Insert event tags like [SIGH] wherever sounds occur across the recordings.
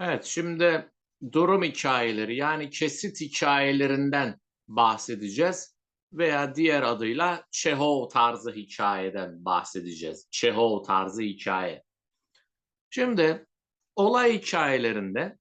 Evet, şimdi durum hikayeleri yani kesit hikayelerinden bahsedeceğiz veya diğer adıyla Çehov tarzı hikayeden bahsedeceğiz. Çehov tarzı hikaye. Şimdi olay hikayelerinde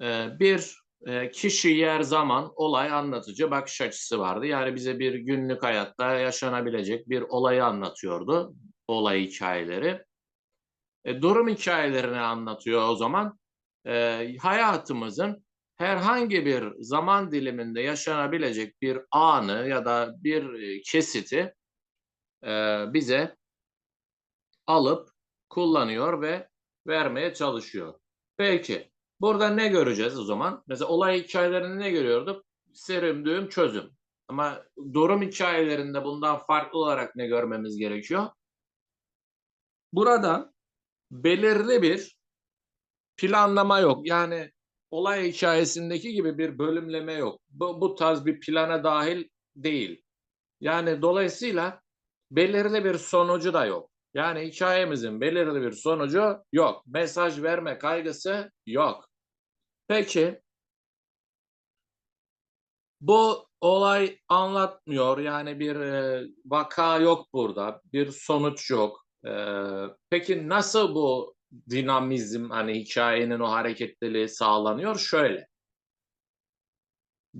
e, bir e, kişi, yer, zaman, olay anlatıcı bakış açısı vardı. Yani bize bir günlük hayatta yaşanabilecek bir olayı anlatıyordu olay hikayeleri. E, durum hikayelerini anlatıyor o zaman e, hayatımızın herhangi bir zaman diliminde yaşanabilecek bir anı ya da bir e, kesiti e, bize alıp kullanıyor ve vermeye çalışıyor. Peki burada ne göreceğiz o zaman? Mesela olay hikayelerinde ne görüyorduk? Serim, düğüm, çözüm. Ama durum hikayelerinde bundan farklı olarak ne görmemiz gerekiyor? Burada belirli bir planlama yok. Yani olay hikayesindeki gibi bir bölümleme yok. Bu, bu tarz bir plana dahil değil. Yani dolayısıyla belirli bir sonucu da yok. Yani hikayemizin belirli bir sonucu yok. Mesaj verme kaygısı yok. Peki bu olay anlatmıyor. Yani bir e, vaka yok burada. Bir sonuç yok. E, peki nasıl bu dinamizm hani hikayenin o hareketliliği sağlanıyor? Şöyle.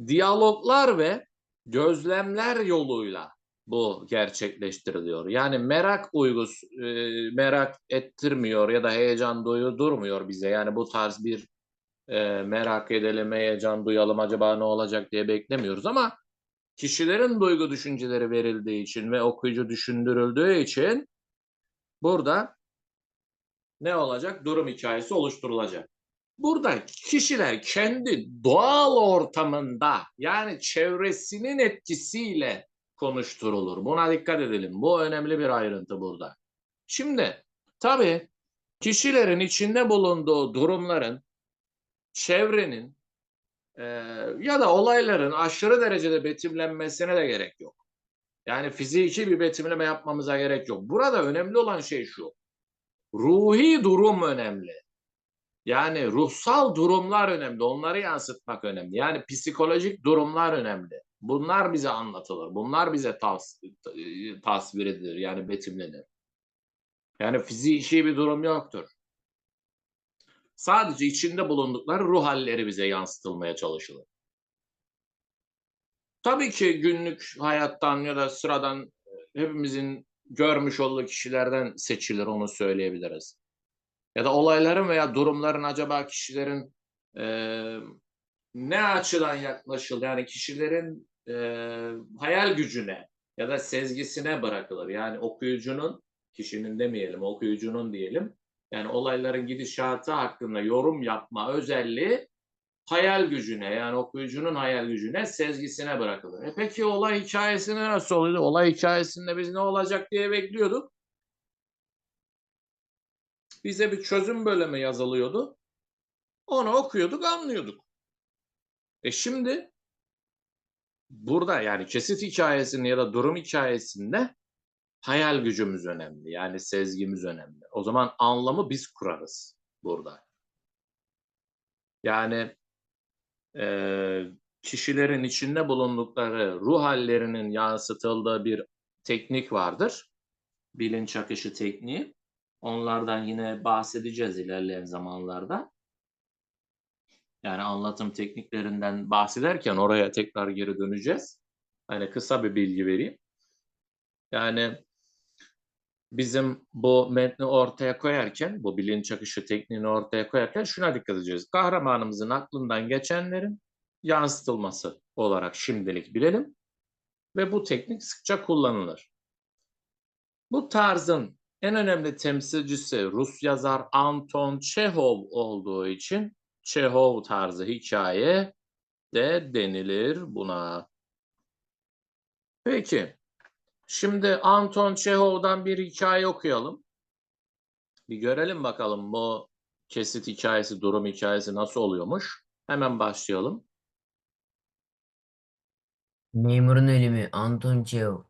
Diyaloglar ve gözlemler yoluyla bu gerçekleştiriliyor. Yani merak uygusu e, merak ettirmiyor ya da heyecan duyudurmuyor bize. Yani bu tarz bir e, merak edelim, heyecan duyalım acaba ne olacak diye beklemiyoruz ama kişilerin duygu düşünceleri verildiği için ve okuyucu düşündürüldüğü için burada ne olacak? Durum hikayesi oluşturulacak. Burada kişiler kendi doğal ortamında yani çevresinin etkisiyle konuşturulur. Buna dikkat edelim. Bu önemli bir ayrıntı burada. Şimdi tabii kişilerin içinde bulunduğu durumların, çevrenin e, ya da olayların aşırı derecede betimlenmesine de gerek yok. Yani fiziki bir betimleme yapmamıza gerek yok. Burada önemli olan şey şu. Ruhi durum önemli. Yani ruhsal durumlar önemli. Onları yansıtmak önemli. Yani psikolojik durumlar önemli. Bunlar bize anlatılır. Bunlar bize tas tasvir edilir. Yani betimlenir. Yani fiziki bir durum yoktur. Sadece içinde bulundukları ruh halleri bize yansıtılmaya çalışılır. Tabii ki günlük hayattan ya da sıradan hepimizin görmüş olduğu kişilerden seçilir onu söyleyebiliriz. Ya da olayların veya durumların acaba kişilerin e, ne açıdan yaklaşılır yani kişilerin e, hayal gücüne ya da sezgisine bırakılır. Yani okuyucunun, kişinin demeyelim okuyucunun diyelim. Yani olayların gidişatı hakkında yorum yapma özelliği hayal gücüne yani okuyucunun hayal gücüne, sezgisine bırakılır. E peki olay hikayesinde nasıl oluyordu? Olay hikayesinde biz ne olacak diye bekliyorduk. Bize bir çözüm bölümü yazılıyordu. Onu okuyorduk, anlıyorduk. E şimdi burada yani kesit hikayesinde ya da durum hikayesinde hayal gücümüz önemli. Yani sezgimiz önemli. O zaman anlamı biz kurarız burada. Yani e, kişilerin içinde bulundukları ruh hallerinin yansıtıldığı bir teknik vardır. Bilinç akışı tekniği. Onlardan yine bahsedeceğiz ilerleyen zamanlarda. Yani anlatım tekniklerinden bahsederken oraya tekrar geri döneceğiz. Hani kısa bir bilgi vereyim. Yani bizim bu metni ortaya koyarken, bu bilinç akışı tekniğini ortaya koyarken şuna dikkat edeceğiz. Kahramanımızın aklından geçenlerin yansıtılması olarak şimdilik bilelim. Ve bu teknik sıkça kullanılır. Bu tarzın en önemli temsilcisi Rus yazar Anton Çehov olduğu için Çehov tarzı hikaye de denilir buna. Peki, Şimdi Anton Çehov'dan bir hikaye okuyalım. Bir görelim bakalım bu kesit hikayesi, durum hikayesi nasıl oluyormuş. Hemen başlayalım. Memurun ölümü Anton Çehov.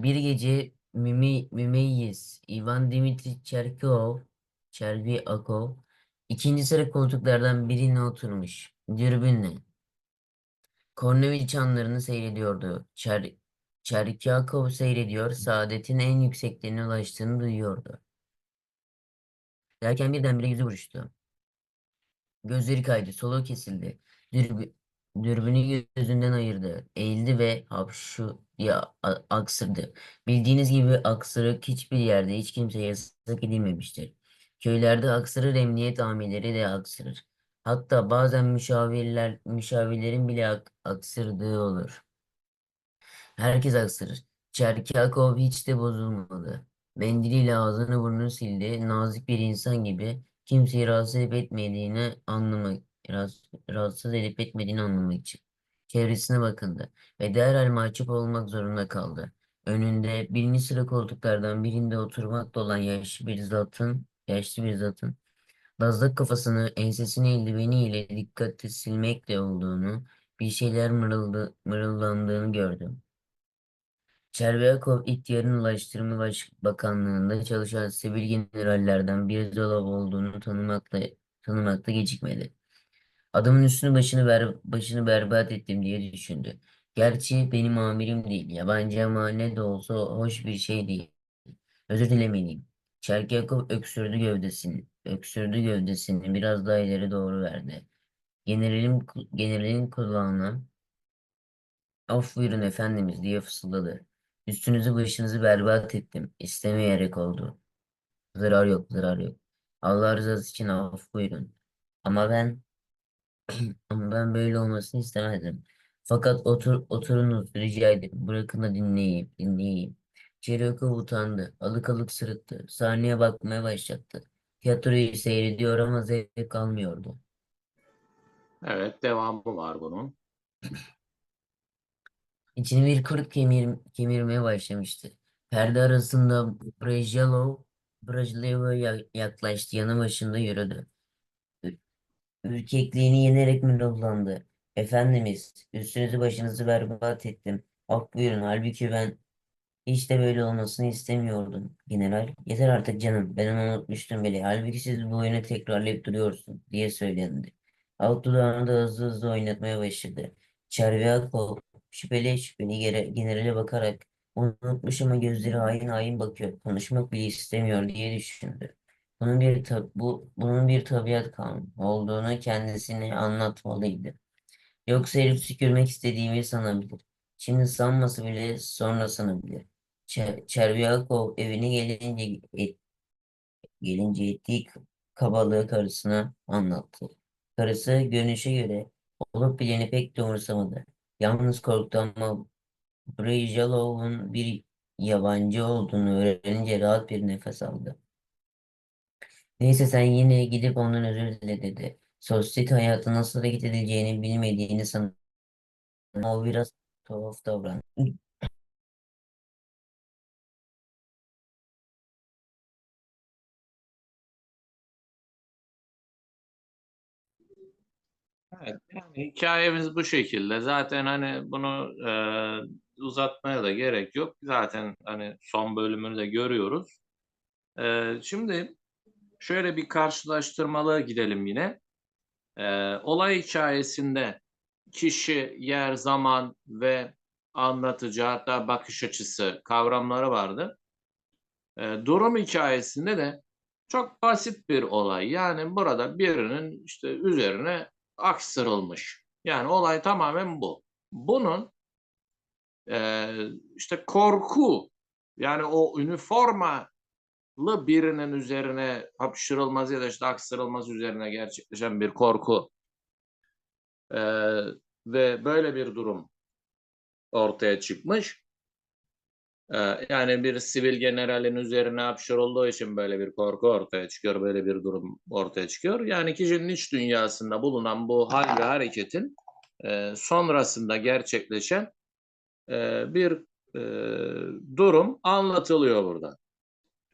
Bir gece Mimi, Mümeyyiz Ivan Dimitri Çerkov, Çerviakov İkinci sıra koltuklardan birine oturmuş. Dürbünle. Kornevil çanlarını seyrediyordu. Çer Çerkakov seyrediyor. Saadetin en yükseklerine ulaştığını duyuyordu. Derken birdenbire yüzü buruştu. Gözleri kaydı. Soluğu kesildi. Dürbü dürbünü gözünden ayırdı. Eğildi ve hapşu diye aksırdı. Bildiğiniz gibi aksırık hiçbir yerde hiç kimseye yasak edilmemiştir. Köylerde aksırır emniyet amirleri de aksırır. Hatta bazen müşavirler, müşavirlerin bile ak- aksırdığı olur. Herkes aksırır. Çerkakov hiç de bozulmadı. Mendiliyle ağzını burnunu sildi. Nazik bir insan gibi kimseyi rahatsız edip etmediğini anlamak, rahatsız, edip etmediğini anlamak için. Çevresine bakındı ve derhal mahcup olmak zorunda kaldı. Önünde birinci sıra koltuklardan birinde oturmakta olan yaşlı bir zatın, yaşlı bir zatın Lazlık kafasını ensesini eldiveniyle dikkatli silmekle olduğunu, bir şeyler mırıldı, mırıldandığını gördüm. Çervyakov ihtiyarın Ulaştırma Bakanlığı'nda çalışan sivil generallerden bir dolap olduğunu tanımakla, tanımakta gecikmedi. Adamın üstünü başını ber, başını berbat ettim diye düşündü. Gerçi benim amirim değil, yabancı ama ne de olsa hoş bir şey değil. Özür dilemeliyim. Çerkakov öksürdü gövdesini, öksürdü gövdesini biraz daha ileri doğru verdi. Generalin, generalin kulağına Af buyurun efendimiz diye fısıldadı. Üstünüzü başınızı berbat ettim. İstemeyerek oldu. Zarar yok, zarar yok. Allah rızası için af buyurun. Ama ben [CLEARS THROAT] ama ben böyle olmasını istemezdim. Fakat otur oturunuz rica ederim. Bırakın da dinleyeyim, dinleyeyim. Çeryakov utandı. Alık alık sırıttı. Sahneye bakmaya başladı. Tiyatroyu seyrediyor ama zevk almıyordu. Evet, devamı var bunun. [CLEARS THROAT] İçini bir kurt kemir, kemirmeye başlamıştı. Perde arasında Brejjalov, Brejlev'e ya- yaklaştı. Yanı başında yürüdü. Ür- Ürkekliğini yenerek mırıldandı. Efendimiz, üstünüzü başınızı berbat ettim. Af buyurun. Halbuki ben hiç de böyle olmasını istemiyordum. General, yeter artık canım. Ben onu unutmuştum bile. Halbuki siz bu oyunu tekrarlayıp duruyorsun diye söylendi. Alt dudağını da hızlı hızlı oynatmaya başladı. Çervyakov şüpheli şüpheli gere- generale bakarak unutmuş ama gözleri hain hain bakıyor. Konuşmak bile istemiyor diye düşündü. Bunun bir tab bu bunun bir tabiat kanunu olduğunu kendisine anlatmalıydı. Yoksa herif tükürmek istediğimi sanabilir. Şimdi sanması bile sonra sanabilir. Çer Çervyakov evine gelince et- gelince ettiği kabalığı karısına anlattı. Karısı görünüşe göre olup bileni pek de. Yalnız korktu ama Brejjalov'un bir yabancı olduğunu öğrenince rahat bir nefes aldı. Neyse sen yine gidip ondan özür dile dedi. Sosyete hayatı nasıl hareket edileceğini bilmediğini sanırım. O biraz tuhaf davrandı. Evet, yani hikayemiz bu şekilde. Zaten hani bunu e, uzatmaya da gerek yok. Zaten hani son bölümünü de görüyoruz. E, şimdi şöyle bir karşılaştırmalı gidelim yine. E, olay hikayesinde kişi, yer, zaman ve anlatıcı hatta bakış açısı kavramları vardı. E, durum hikayesinde de çok basit bir olay. Yani burada birinin işte üzerine aksırılmış. Yani olay tamamen bu. Bunun e, işte korku yani o üniformalı birinin üzerine hapşırılması ya da işte aksırılması üzerine gerçekleşen bir korku e, ve böyle bir durum ortaya çıkmış. E, yani bir sivil generalin üzerine hapşırıldığı için böyle bir korku ortaya çıkıyor, böyle bir durum ortaya çıkıyor. Yani kişinin iç dünyasında bulunan bu hal ve hareketin e, sonrasında gerçekleşen e, bir e, durum anlatılıyor burada.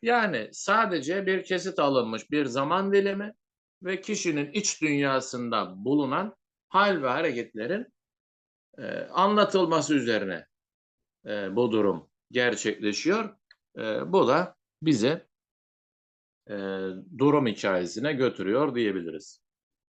Yani sadece bir kesit alınmış bir zaman dilimi ve kişinin iç dünyasında bulunan hal ve hareketlerin anlatılması üzerine bu durum gerçekleşiyor. E, bu da bize e, durum hikayesine götürüyor diyebiliriz.